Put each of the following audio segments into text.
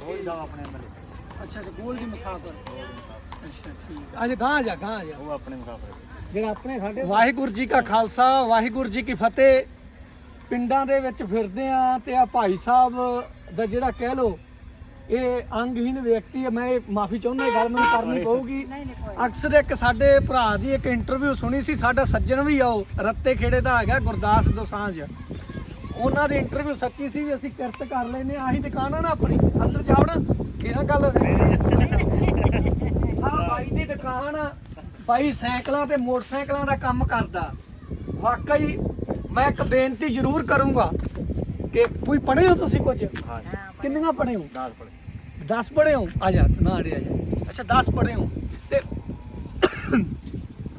ਕੋਈ ਦਾ ਆਪਣੇ ਮਲੇ ਅੱਛਾ ਤੇ ਗੋਲ ਦੀ ਮੁਸਾਫਰ। ਅੱਛਾ ਠੀਕ। ਅੱਜ ਗਾਂ ਜਾ ਗਾਂ ਜਾ। ਉਹ ਆਪਣੇ ਮੁਸਾਫਰ ਜਿਹੜਾ ਆਪਣੇ ਸਾਡੇ ਵਾਹਿਗੁਰੂ ਜੀ ਕਾ ਖਾਲਸਾ ਵਾਹਿਗੁਰੂ ਜੀ ਕੀ ਫਤਿਹ। ਪਿੰਡਾਂ ਦੇ ਵਿੱਚ ਫਿਰਦੇ ਆ ਤੇ ਆ ਭਾਈ ਸਾਹਿਬ ਦਾ ਜਿਹੜਾ ਕਹਿ ਲੋ ਇਹ ਅੰਗਹੀਨ ਵਿਅਕਤੀ ਹੈ ਮੈਂ ਮਾਫੀ ਚਾਹੁੰਦਾ ਇਹ ਗੱਲ ਮੈਨੂੰ ਕਰਨੀ ਪਊਗੀ। ਅਕਸਰ ਇੱਕ ਸਾਡੇ ਭਰਾ ਦੀ ਇੱਕ ਇੰਟਰਵਿਊ ਸੁਣੀ ਸੀ ਸਾਡਾ ਸੱਜਣ ਵੀ ਆਓ ਰੱਤੇ ਖੇੜੇ ਦਾ ਹੈਗਾ ਗੁਰਦਾਸ ਦੋਸਾਂਝ। ਉਹਨਾਂ ਦੀ ਇੰਟਰਵਿਊ ਸੱਚੀ ਸੀ ਵੀ ਅਸੀਂ ਕਿਰਤ ਕਰ ਲੈਨੇ ਆਹੀ ਦੁਕਾਨ ਆ ਨਾ ਆਪਣੀ ਅੰਦਰ ਜਾਵਣਾ ਇਹ ਨਾ ਗੱਲ ਹਾਂ ਬਾਈ ਦੀ ਦੁਕਾਨ ਆ। ਬਾਈ ਸਾਈਕਲਾਂ ਤੇ ਮੋਟਰਸਾਈਕਲਾਂ ਦਾ ਕੰਮ ਕਰਦਾ। ਵਾਕਈ ਮੈਂ ਇੱਕ ਬੇਨਤੀ ਜ਼ਰੂਰ ਕਰੂੰਗਾ ਕਿ ਕੋਈ ਪੜ੍ਹੇ ਹੋ ਤੁਸੀਂ ਕੁਝ? ਹਾਂ ਕਿੰਨੀਆਂ ਪੜ੍ਹੇ ਹੋ? 10 ਪੜੇ 10 ਪੜ੍ਹੇ ਹੋ ਆ ਜਾ ਨਾ ਅੜੇ ਆ ਜਾ ਅੱਛਾ 10 ਪੜ੍ਹੇ ਹੋ ਤੇ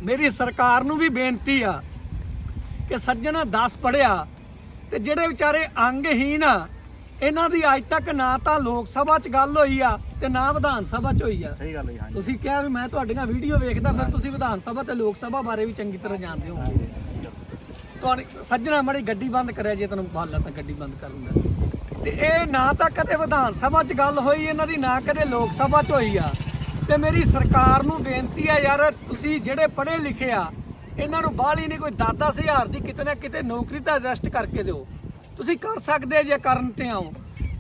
ਮੇਰੀ ਸਰਕਾਰ ਨੂੰ ਵੀ ਬੇਨਤੀ ਆ ਕਿ ਸੱਜਣਾ 10 ਪੜ੍ਹਿਆ ਤੇ ਜਿਹੜੇ ਵਿਚਾਰੇ ਅੰਗਹੀਨ ਆ ਇਹਨਾਂ ਦੀ ਅੱਜ ਤੱਕ ਨਾ ਤਾਂ ਲੋਕ ਸਭਾ 'ਚ ਗੱਲ ਹੋਈ ਆ ਤੇ ਨਾ ਵਿਧਾਨ ਸਭਾ 'ਚ ਹੋਈ ਆ ਸਹੀ ਗੱਲ ਹੈ ਹਾਂਜੀ ਤੁਸੀਂ ਕਿਹਾ ਵੀ ਮੈਂ ਤੁਹਾਡੀਆਂ ਵੀਡੀਓ ਵੇਖਦਾ ਫਿਰ ਤੁਸੀਂ ਵਿਧਾਨ ਸਭਾ ਤੇ ਲੋਕ ਸਭਾ ਬਾਰੇ ਵੀ ਚੰਗੀ ਤਰ੍ਹਾਂ ਜਾਣਦੇ ਹੋ ਤੁਹਾਡੀ ਸੱਜਣਾ ਮੜੀ ਗੱਡੀ ਬੰਦ ਕਰਿਆ ਜੇ ਤੈਨੂੰ ਬਾਲਾ ਤਾਂ ਗੱਡੀ ਬੰਦ ਕਰ ਲੂੰਗਾ ਤੇ ਇਹ ਨਾ ਤਾਂ ਕਦੇ ਵਿਧਾਨ ਸਭਾ 'ਚ ਗੱਲ ਹੋਈ, ਇਹਨਾਂ ਦੀ ਨਾ ਕਦੇ ਲੋਕ ਸਭਾ 'ਚ ਹੋਈ ਆ। ਤੇ ਮੇਰੀ ਸਰਕਾਰ ਨੂੰ ਬੇਨਤੀ ਆ ਯਾਰ, ਤੁਸੀਂ ਜਿਹੜੇ ਪੜ੍ਹੇ ਲਿਖੇ ਆ, ਇਹਨਾਂ ਨੂੰ ਬਾਹਲੀ ਨਹੀਂ ਕੋਈ 10 ਹਜ਼ਾਰ ਦੀ ਕਿਤੇ ਨਾ ਕਿਤੇ ਨੌਕਰੀ ਤਾਂ ਅਰੈਸਟ ਕਰਕੇ ਦਿਓ। ਤੁਸੀਂ ਕਰ ਸਕਦੇ ਜੇ ਕਰਨ ਤੇ ਆਓ।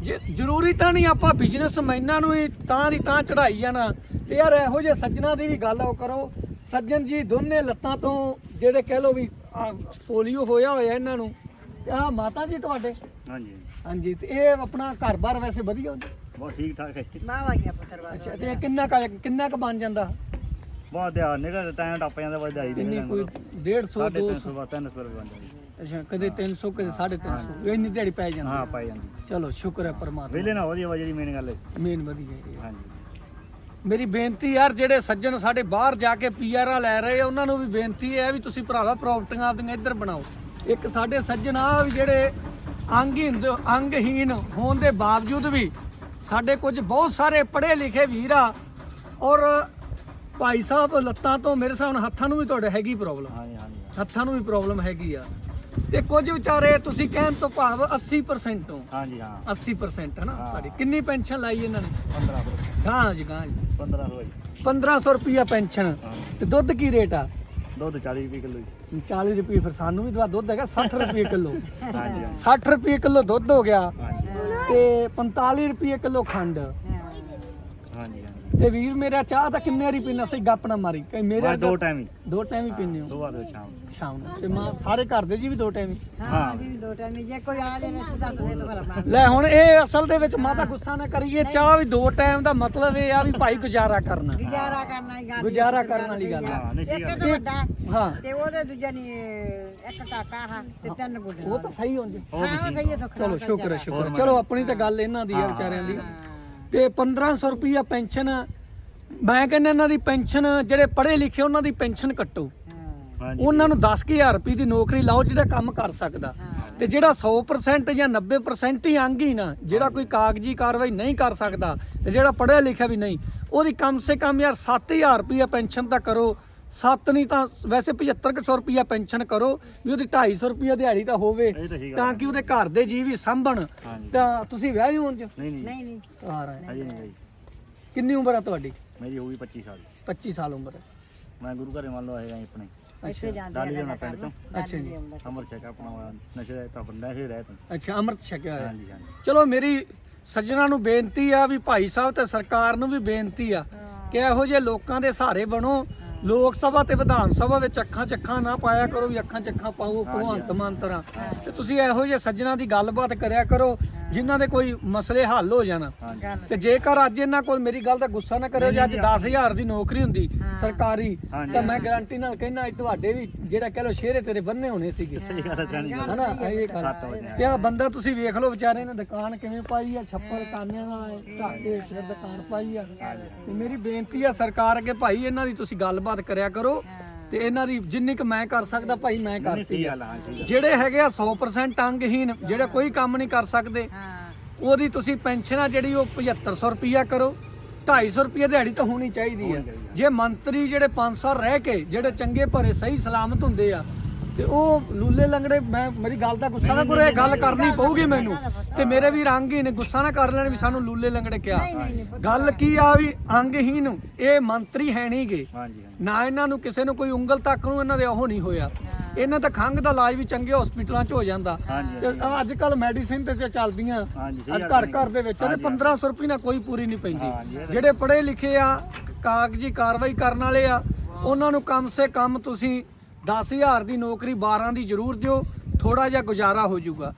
ਜੇ ਜ਼ਰੂਰੀ ਤਾਂ ਨਹੀਂ ਆਪਾਂ ਬਿਜ਼ਨਸਮੈਨਾਂ ਨੂੰ ਹੀ ਤਾਂ ਦੀ ਤਾਂ ਚੜਾਈ ਜਾਣਾ। ਤੇ ਯਾਰ ਇਹੋ ਜਿਹੇ ਸੱਜਣਾ ਦੀ ਵੀ ਗੱਲ ਉਹ ਕਰੋ। ਸੱਜਣ ਜੀ ਦੋਨੇ ਲੱਤਾਂ ਤੋਂ ਜਿਹੜੇ ਕਹਿ ਲੋ ਵੀ ਪੋਲੀਓ ਹੋਇਆ ਹੋਇਆ ਇਹਨਾਂ ਨੂੰ ਆਹ ਮਾਤਾ ਜੀ ਤੁਹਾਡੇ? ਹਾਂਜੀ। ਹਾਂਜੀ ਤੇ ਇਹ ਆਪਣਾ ਘਰ-ਬਾਰ ਵੈਸੇ ਵਧੀਆ ਹੁੰਦਾ? ਬਹੁਤ ਠੀਕ ਠਾਕ ਹੈ ਮਾਵਾਈਆਂ ਪੁੱਤਰ ਵਾ ਅੱਛਾ ਤੇ ਇਹ ਕਿੰਨਾ ਕੁ ਕਿੰਨਾ ਕੁ ਬਣ ਜਾਂਦਾ? ਬਹੁਤ ਧਿਆਨ ਨਿਕਲ ਟਾਈਮ ਟੱਪ ਜਾਂਦਾ ਵਧਾਈ ਦੇ ਕਿੰਨੀ ਕੋਈ 150 ਸਾਢੇ 200 300 ਬਾਅਦ 300 ਰੁਪਏ ਬਣ ਜਾਂਦੀ। ਅੱਛਾ ਕਦੇ 300 ਕਦੇ 350 ਇੰਨੀ ਦਿਹਾੜੀ ਪੈ ਜਾਂਦੀ। ਹਾਂ ਪਾਈ ਜਾਂਦੀ। ਚਲੋ ਸ਼ੁਕਰ ਹੈ ਪਰਮਾਤਮਾ। ਵੇਲੇ ਨਾ ਵਧੀਆ ਵਾ ਜਿਹੜੀ ਮੇਨ ਗੱਲ ਹੈ। ਮੇਨ ਵਧੀਆ ਹੈ। ਹਾਂਜੀ। ਮੇਰੀ ਬੇਨਤੀ ਯਾਰ ਜਿਹੜੇ ਸੱਜਣ ਸਾਡੇ ਬਾਹਰ ਜਾ ਕੇ ਪੀਆਰਾਂ ਲੈ ਰਹੇ ਆ ਉਹਨਾਂ ਨੂੰ ਵੀ ਬੇਨਤੀ ਹੈ ਵੀ ਤੁਸੀਂ ਭਰਾਵਾ ਪ੍ਰਾਪਰਟੀਆਂ ਆਪਦੀਆਂ ਇੱਧਰ ਬਣਾਓ। ਇੱਕ ਸਾਡੇ ਸੱਜਣ ਆ ਵੀ ਜਿਹੜੇ ਅੰਗਹੀਨ ਅੰਗਹੀਨ ਹੋਣ ਦੇ ਬਾਵਜੂਦ ਵੀ ਸਾਡੇ ਕੁਝ ਬਹੁਤ ਸਾਰੇ ਪੜ੍ਹੇ ਲਿਖੇ ਵੀਰ ਆ ਔਰ ਭਾਈ ਸਾਹਿਬ ਲੱਤਾਂ ਤੋਂ ਮੇਰੇ ਨਾਲ ਹੱਥਾਂ ਨੂੰ ਵੀ ਤੁਹਾਡੇ ਹੈਗੀ ਪ੍ਰੋਬਲਮ ਹਾਂਜੀ ਹਾਂਜੀ ਹੱਥਾਂ ਨੂੰ ਵੀ ਪ੍ਰੋਬਲਮ ਹੈਗੀ ਆ। ਤੇ ਕੁਝ ਵਿਚਾਰੇ ਤੁਸੀਂ ਕਹਿਣ ਤੋਂ ਭਾਵ 80% ਤੋਂ ਹਾਂਜੀ ਹਾਂ 80% ਹੈ। ਨਾ ਹਾਂ। ਤੁਹਾਡੀ। ਕਿੰਨੀ ਪੈਨਸ਼ਨ ਲਾਈ ਇਹਨਾਂ ਨੇ? 15 ਰੁਪਏ। ਗਾਂ ਜੀ ਗਾਂ ਜੀ। 15 ਰੁਪਏ। 1500 ਰੁਪਿਆ ਪੈਨਸ਼ਨ। ਹਾਂ। ਤੇ ਦੁੱਧ ਕੀ ਰੇਟ ਆ? ਦੁੱਧ 40 ਰੁਪਏ ਕਿਲੋ ਜੀ। 40 ਰੁਪਏ ਫਿਰ ਸਾਨੂੰ ਵੀ ਦੁੱਧ ਹੈਗਾ 60 ਰੁਪਏ ਕਿਲੋ। ਹਾਂਜੀ ਹਾਂਜੀ। 60 ਰੁਪਏ ਕਿਲੋ ਦੁੱਧ ਹੋ ਗਿਆ ਤੇ 45 ਰੁਪਏ ਕਿਲੋ ਖੰਡ। ਹਾਂਜੀ ਹਾਂਜੀ। ਤੇ ਵੀਰ ਮੇਰਾ ਚਾਹ ਤਾਂ ਕਿੰਨੇ ਵਾਰੀ ਪੀਣਾ ਸੀ ਗੱਪ ਨਾ ਮਾਰੀ। ਕਈ ਮੇਰੇ ਬਸ ਦੋ ਟਾਈਮ ਹੀ। ਦੋ ਟਾਈਮ ਹੀ ਪੀਂਦੇ ਹੋ। ਸਵੇਰ ਤੇ ਸ਼ਾਮ ਨੂੰ। ਸ਼ਾਮ ਨੂੰ। ਤੇ ਮਾਂ ਸਾਰੇ ਘਰ ਦੇ ਜੀ ਵੀ ਦੋ ਟਾਈਮ ਹੀ? ਹਾਂ ਜੀ ਦੋ ਟਾਈਮ ਜੇ ਕੋਈ ਆ ਜਾਵੇ ਤਾਂ ਦੱਸ ਦੇ ਤਾਂ ਆਪਣਾ। ਲੈ ਹੁਣ ਇਹ ਅਸਲ ਦੇ ਵਿੱਚ ਮਾਤਾ ਗੁੱਸਾ ਨਾ ਕਰੀਏ। ਚਾਹ ਵੀ ਦੋ ਟਾਈਮ ਦਾ ਮਤਲਬ ਇਹ ਆ ਵੀ ਭਾਈ ਗੁਜ਼ਾਰਾ ਕਰਨਾ। ਗੁਜ਼ਾਰਾ ਕਰਨਾ ਹੀ ਗੱਲ ਗੁਜ਼ਾਰਾ ਕਰਨ ਵਾਲੀ ਗੱਲ ਆ। ਹਾਂ ਨਹੀਂ ਸਹੀ ਇੱਕ ਤਾਂ ਵੱਡਾ। ਹਾਂ। ਤੇ ਉਹਦੇ ਦੂਜਾ ਨਹੀਂ ਇੱਕ ਕਾਕਾ ਹਾ ਤੇ ਤਿੰਨ ਗੁੱਡੇ ਉਹ ਤਾਂ ਸਹੀ ਹੁੰਦੇ। ਹਾਂ ਉਹ ਸਹੀ ਹੈ ਸੁੱਖ ਚਲੋ ਸ਼ੁਕਰ ਹੈ ਸ਼ੁਕਰ ਹੈ। ਚਲੋ ਆਪਣੀ ਤਾਂ ਗੱਲ ਇਹਨਾਂ ਦੀ ਆ ਵਿਚਾਰਿਆਂ ਦੀ। ਤੇ 1500 ਰੁਪਈਆ ਪੈਨਸ਼ਨ। ਮੈਂ ਕਹਿੰਦਾ ਇਹਨਾਂ ਦੀ ਪੈਨਸ਼ਨ ਜਿਹੜੇ ਪੜ੍ਹੇ ਲਿਖੇ ਉਹਨਾਂ ਦੀ ਪੈਨਸ਼ਨ ਕੱਟੋ। ਹਾਂਜੀ। ਉਹਨਾਂ ਨੂੰ 10000 ਰੁਪਏ ਦੀ ਨੌਕਰੀ ਲਾਓ ਜਿਹੜਾ ਕੰਮ ਕਰ ਸਕਦਾ। ਤੇ ਜਿਹੜਾ 100% ਜਾਂ 90% ਹੀ ਅੰਗ ਹੀ ਨਾ ਜਿਹੜਾ ਕੋਈ ਕਾਗਜ਼ੀ ਕਾਰਵਾਈ ਨਹੀਂ ਕਰ ਸਕਦਾ ਤੇ ਜਿਹੜਾ ਪੜ੍ਹਿਆ ਲਿਖਿਆ ਵੀ ਨਹੀਂ ਉਹਦੀ ਕਮ ਸੇ ਕਮ ਯਾਰ 7000 ਰੁਪਏ ਪੈਨਸ਼ਨ ਤਾਂ ਕਰੋ। 7 ਨਹੀਂ ਤਾਂ ਵੈਸੇ 7500 ਰੁਪਏ ਪੈਨਸ਼ਨ ਕਰੋ ਵੀ ਉਹਦੀ 250 ਰੁਪਏ ਦਿਹਾੜੀ ਤਾਂ ਹੋਵੇ ਇਹ ਤਾਂ ਠੀਕ ਤਾਂ ਗੱਲ ਕਿ ਉਹਦੇ ਘਰ ਦੇ ਜੀ ਵੀ ਸਾਂਭਣ। ਹਾਂਜੀ। ਤਾਂ ਤੁਸੀਂ ਵਿਆਹੇ ਹੋਣ ਚ ਨਹੀਂ ਨਹੀਂ। ਨਹੀਂ ਨਹੀਂ। ਆ। ਰਹੇ ਹਜੇ ਨਹੀਂ ਗਈ ਕਿੰਨੀ ਉਮਰ ਆ ਤੁਹਾਡੀ? ਮੇਰੀ ਹੋ ਗਈ 25 ਸਾਲ। 25 ਸਾਲ ਉਮਰ ਹੈ ਮੈਂ ਗੁਰੂ ਘਰੇ ਮੰਨ ਲਓ ਆਏ ਆਂ ਆਪਣੇ। ਇੱਥੇ ਜਾਂਦੇ ਡਾਲੀ ਆ ਜਾਣਾ ਪਿੰਡ ਤੋਂ ਅੱਛਾ ਜੀ। ਅਮਰ ਛਕ ਆਪਣਾ ਨਸ਼ੇ ਦਾ ਤਾਂ ਬੰਦਾ ਹੀ ਰਹਿ ਤੂੰ ਅੱਛਾ ਅੰਮ੍ਰਿਤ ਛਕਿਆ ਹੋਇਆ। ਹਾਂਜੀ ਹਾਂਜੀ। ਚਲੋ ਮੇਰੀ ਸੱਜਣਾ ਨੂੰ ਬੇਨਤੀ ਆ ਵੀ ਭਾਈ ਸਾਹਿਬ ਤੇ ਸਰਕਾਰ ਨੂੰ ਵੀ ਬੇਨਤੀ ਆ ਕਿ ਇਹੋ ਜਿਹੇ ਲੋਕਾਂ ਦੇ ਸਹਾਰੇ ਬਣੋ। ਲੋਕ ਸਭਾ ਤੇ ਵਿਧਾਨ ਸਭਾ ਵਿੱਚ ਅੱਖਾਂ ਚੱਖਾਂ ਨਾ ਪਾਇਆ ਕਰੋ ਵੀ ਅੱਖਾਂ ਚੱਖਾਂ ਪਾਓ, ਭਗਵੰਤ ਮਾਨ ਤਰ੍ਹਾਂ। ਤੇ ਤੁਸੀਂ ਇਹੋ ਜਿਹੇ ਸੱਜਣਾ ਦੀ ਗੱਲਬਾਤ ਕਰਿਆ ਕਰੋ ਜਿਨ੍ਹਾਂ ਦੇ ਕੋਈ ਮਸਲੇ ਹੱਲ ਹੋ ਜਾਣ। ਤੇ ਜੇਕਰ ਅੱਜ ਇਹਨਾਂ ਕੋਲ ਮੇਰੀ ਗੱਲ ਦਾ ਗੁੱਸਾ ਨਾ ਕਰਿਓ ਜੇ ਅੱਜ 10000 ਦੀ ਨੌਕਰੀ ਹੁੰਦੀ ਸਰਕਾਰੀ। ਤਾਂ ਮੈਂ ਗਾਰੰਟੀ ਨਾਲ ਕਹਿੰਦਾ ਅੱਜ ਤੁਹਾਡੇ ਵੀ ਜਿਹੜਾ ਕਹ ਲੋ ਸ਼ੇਰੇ ਤੇਰੇ ਬੰਨੇ ਹੋਣੇ ਸੀਗੇ। ਸਹੀ ਗੱਲ ਹੈ ਹਨਾ? ਇਹ ਗੱਲ। ਤੇ ਆ ਬੰਦਾ ਤੁਸੀਂ ਵੇਖ ਲਓ ਵਿਚਾਰੇ ਨੇ ਦੁਕਾਨ ਕਿਵੇਂ ਪਾਈ ਆ ਛੱਪਰ ਕਾਨਿਆਂ ਨਾਲ ਦੇ ਵਿੱਚ ਦੁਕਾਨ ਪਾਈ ਆ। ਤੇ ਮੇਰੀ ਬੇਨਤੀ ਆ ਸਰਕਾਰ ਅੱਗੇ ਭਾਈ ਇਹਨਾਂ ਦੀ ਤੁਸੀਂ ਗੱਲਬਾਤ ਕਰਿਆ ਕਰੋ। ਤੇ ਇਹਨਾਂ ਦੀ ਜਿੰਨੀ ਕੁ ਮੈਂ ਕਰ ਸਕਦਾ ਭਾਈ ਮੈਂ ਕਰਤੀ ਸਹੀ ਆ। ਜਿਹੜੇ ਹੈਗੇ ਆ 100% ਅੰਗਹੀਨ ਜਿਹੜੇ ਕੋਈ ਕੰਮ ਨਹੀਂ ਕਰ ਸਕਦੇ ਹਾਂ। ਉਹਦੀ ਤੁਸੀਂ ਪੈਨਸ਼ਨ ਆ ਜਿਹੜੀ ਉਹ 7500 ਰੁਪਿਆ ਕਰੋ। 250 ਰੁਪਏ ਦਿਹਾੜੀ ਤਾਂ ਹੋਣੀ ਚਾਹੀਦੀ ਹੈ ਜੇ ਮੰਤਰੀ ਜਿਹੜੇ 5 ਸਾਲ ਰਹਿ ਕੇ ਜਿਹੜੇ ਚੰਗੇ ਭਰੇ ਸਹੀ ਸਲਾਮਤ ਹੁੰਦੇ ਆ ਤੇ ਉਹ ਲੂਲੇ ਲੰਗੜੇ ਮੈਂ ਮੇਰੀ ਗੱਲ ਦਾ ਗੁੱਸਾ ਨਾ ਕਰੋ ਇਹ ਗੱਲ ਕਰਨੀ ਪਊਗੀ ਮੈਨੂੰ। ਤੇ ਮੇਰੇ ਵੀ ਰੰਗ ਹੀ ਨੇ ਗੁੱਸਾ ਨਾ ਕਰ ਲੈਣ ਵੀ ਸਾਨੂੰ ਲੂਲੇ ਲੰਗੜੇ ਕਿਹਾ ਗੱਲ ਕੀ ਆ ਵੀ ਅੰਗਹੀਨ ਇਹ ਮੰਤਰੀ ਹੈ ਨਹੀਂਗੇ ਹਾਂਜੀ ਹਾਂਜੀ। ਨਾ ਇਹਨਾਂ ਨੂੰ ਕਿਸੇ ਨੂੰ ਕੋਈ ਉਂਗਲ ਤੱਕ ਨੂੰ ਇਹਨਾਂ ਦੇ ਉਹ ਨਹੀਂ ਹੋਇਆ। ਇਹਨਾਂ ਤਾਂ ਖੰਘ ਦਾ ਇਲਾਜ ਵੀ ਚੰਗੇ ਹਸਪੀਟਲਾਂ 'ਚ ਹੋ ਜਾਂਦਾ। ਤੇ ਅੱਜ ਕੱਲ ਮੈਡੀਸਿਨ ਤੇ ਚੱਲਦੀਆਂ ਅੱਜ ਘਰ ਘਰ ਦੇ ਵਿੱਚ ਤੇ 1500 ਰੁਪਏ ਨਾਲ ਕੋਈ ਪੂਰੀ ਨਹੀਂ ਪੈਂਦੀ। ਜਿਹੜੇ ਪੜ੍ਹੇ ਲਿਖੇ ਆ ਕਾਗਜ਼ੀ ਕਾਰਵਾਈ ਕਰਨ ਵਾਲੇ ਆ ਉਹਨਾਂ ਨੂੰ ਕਮ ਸੇ ਕਮ ਤੁਸੀਂ 10000 ਦੀ ਨੌਕਰੀ 12 ਦੀ ਜ਼ਰੂਰ ਦਿਓ ਥੋੜਾ ਜਿਹਾ ਗੁਜ਼ਾਰਾ ਹੋ ਜਾਊਗਾ।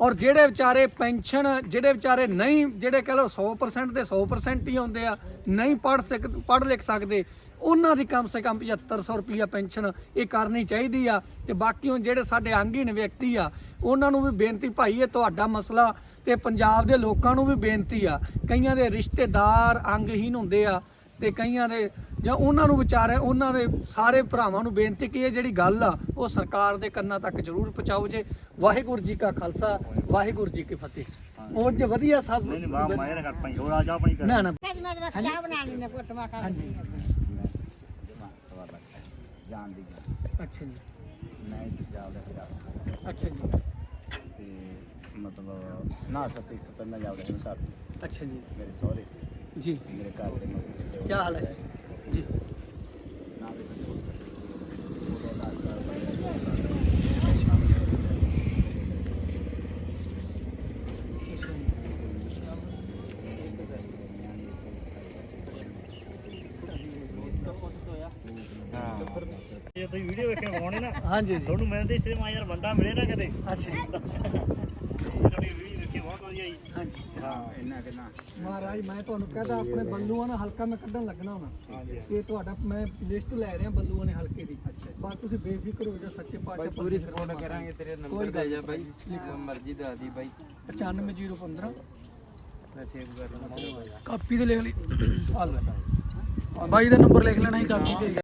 ਔਰ ਜਿਹੜੇ ਵਿਚਾਰੇ ਪੈਨਸ਼ਨ, ਜਿਹੜੇ ਵਿਚਾਰੇ ਨਹੀਂ, ਜਿਹੜੇ ਕਹ ਲਓ 100% ਦੇ 100% ਹੀ ਆਉਂਦੇ ਆ, ਨਹੀਂ ਪੜ੍ਹ ਸਕ, ਪੜ੍ਹ ਲਿਖ ਸਕਦੇ, ਉਹਨਾਂ ਦੀ ਕਮ ਸੇ ਕਮ 7500 ਰੁਪਈਆ ਪੈਨਸ਼ਨ ਇਹ ਕਰਨੀ ਚਾਹੀਦੀ ਆ। ਤੇ ਬਾਕੀ ਹੁਣ ਜਿਹੜੇ ਸਾਡੇ ਅੰਗਹੀਣ ਵਿਅਕਤੀ ਆ, ਉਹਨਾਂ ਨੂੰ ਵੀ ਬੇਨਤੀ ਭਾਈ, ਇਹ ਤੁਹਾਡਾ ਮਸਲਾ ਤੇ ਪੰਜਾਬ ਦੇ ਲੋਕਾਂ ਨੂੰ ਵੀ ਬੇਨਤੀ ਆ। ਕਈਆਂ ਦੇ ਰਿਸ਼ਤੇਦਾਰ ਅੰਗਹੀਣ ਹੁੰਦੇ ਆ ਤੇ ਕਈਆਂ ਦੇ ਜਾਂ ਉਹਨਾਂ ਨੂੰ ਵਿਚਾਰੇ ਉਹਨਾਂ ਦੇ ਸਾਰੇ ਭਰਾਵਾਂ ਨੂੰ ਬੇਨਤੀ ਕਿ ਇਹ ਜਿਹੜੀ ਗੱਲ ਆ ਉਹ ਸਰਕਾਰ ਦੇ ਕੰਨਾਂ ਤੱਕ ਜ਼ਰੂਰ ਪਹੁੰਚਾਓ ਜੇ। ਵਾਹਿਗੁਰੂ ਜੀ ਕਾ ਖਾਲਸਾ ਵਾਹਿਗੁਰੂ ਜੀ ਕੀ ਫਤਿਹ। ਉਹ ਜੇ ਵਧੀਆ ਸਭ ਨਹੀਂ ਨਹੀਂ ਵਾਹ ਮਾਇਰ ਕਰ ਪਾਈ ਹੋਰ ਆ ਜਾ ਆਪਣੀ ਕਰ ਨਾ ਨਾ। ਮੈਂ ਮੈਂ ਮੈਂ ਚਾਹ ਬਣਾ ਲੈਣੇ ਕੁੱਟ ਮਾ ਖਾ ਲਈ ਜਾਣ ਦੀ ਅੱਛਾ ਜੀ। ਮੈਂ ਦਾ ਪੰਜਾਬ ਅੱਛਾ ਜੀ। ਤੇ ਮਤਲਬ ਨਾ ਸਤੀ ਸਤਨ ਜਾ ਰਿਹਾ। ਸਾਹਿਬ ਅੱਛਾ ਜੀ। ਮੇਰੇ ਸਹੁਰੇ। ਜੀ। ਮੇਰੇ ਘਰ ਦੇ ਮਤਲਬ ਕੀ ਹਾਲ ਹੈ ਜੀ ਤੁਸੀਂ ਵੀਡੀਓ ਵੇਖ ਕੇ ਬਣਾਉਣੇ ਨਾ ਹਾਂਜੀ ਤੁਹਾਨੂੰ ਮੈਂ ਤੇ ਇਸੇ ਮਾ ਯਾਰ ਬੰਦਾ ਮਿਲੇ ਨਾ ਕਦੇ। ਅੱਛਾ ਜੀ ਤੁਹਾਡੀ ਵੀਡੀਓ ਵੇਖ ਕੇ ਬਹੁਤ ਵਧੀਆ ਜੀ। ਹਾਂਜੀ। ਹਾਂ ਇੰਨਾ ਕਿੰਨਾ ਮਹਾਰਾਜ ਮੈਂ ਤੁਹਾਨੂੰ ਕਹਦਾ ਆਪਣੇ ਬੱਲੂਆਂ ਨਾਲ ਹਲਕਾ ਮੈਂ ਕੱਢਣ ਲੱਗਣਾ ਹੁਣ ਹਾਂਜੀ। ਇਹ ਤੁਹਾਡਾ ਮੈਂ ਲਿਸਟ ਲੈ ਰਿਹਾ ਬੱਲੂਆਂ ਨੇ ਹਲਕੇ ਦੀ। ਬਸ ਤੁਸੀਂ ਬੇਫਿਕਰ ਹੋ ਜਾਓ ਸੱਚੇ ਪਾਤਸ਼ਾਹ ਪੂਰੀ ਸਪੋਰਟ ਕਰਾਂਗੇ ਤੇਰੇ ਨੰਬਰ ਦੇ ਜਾ ਬਾਈ ਮਰਜ਼ੀ ਦਾ ਦੀ ਬਾਈ। 95015 ਮੈਂ ਸੇਵ ਕਰ ਲਵਾਂ ਕਾਪੀ ਤੇ ਲਿਖ ਲਈ। ਬਾਈ ਦਾ ਨੰਬਰ ਲਿਖ ਲੈਣਾ ਹੀ ਕਾਪੀ ਤੇ।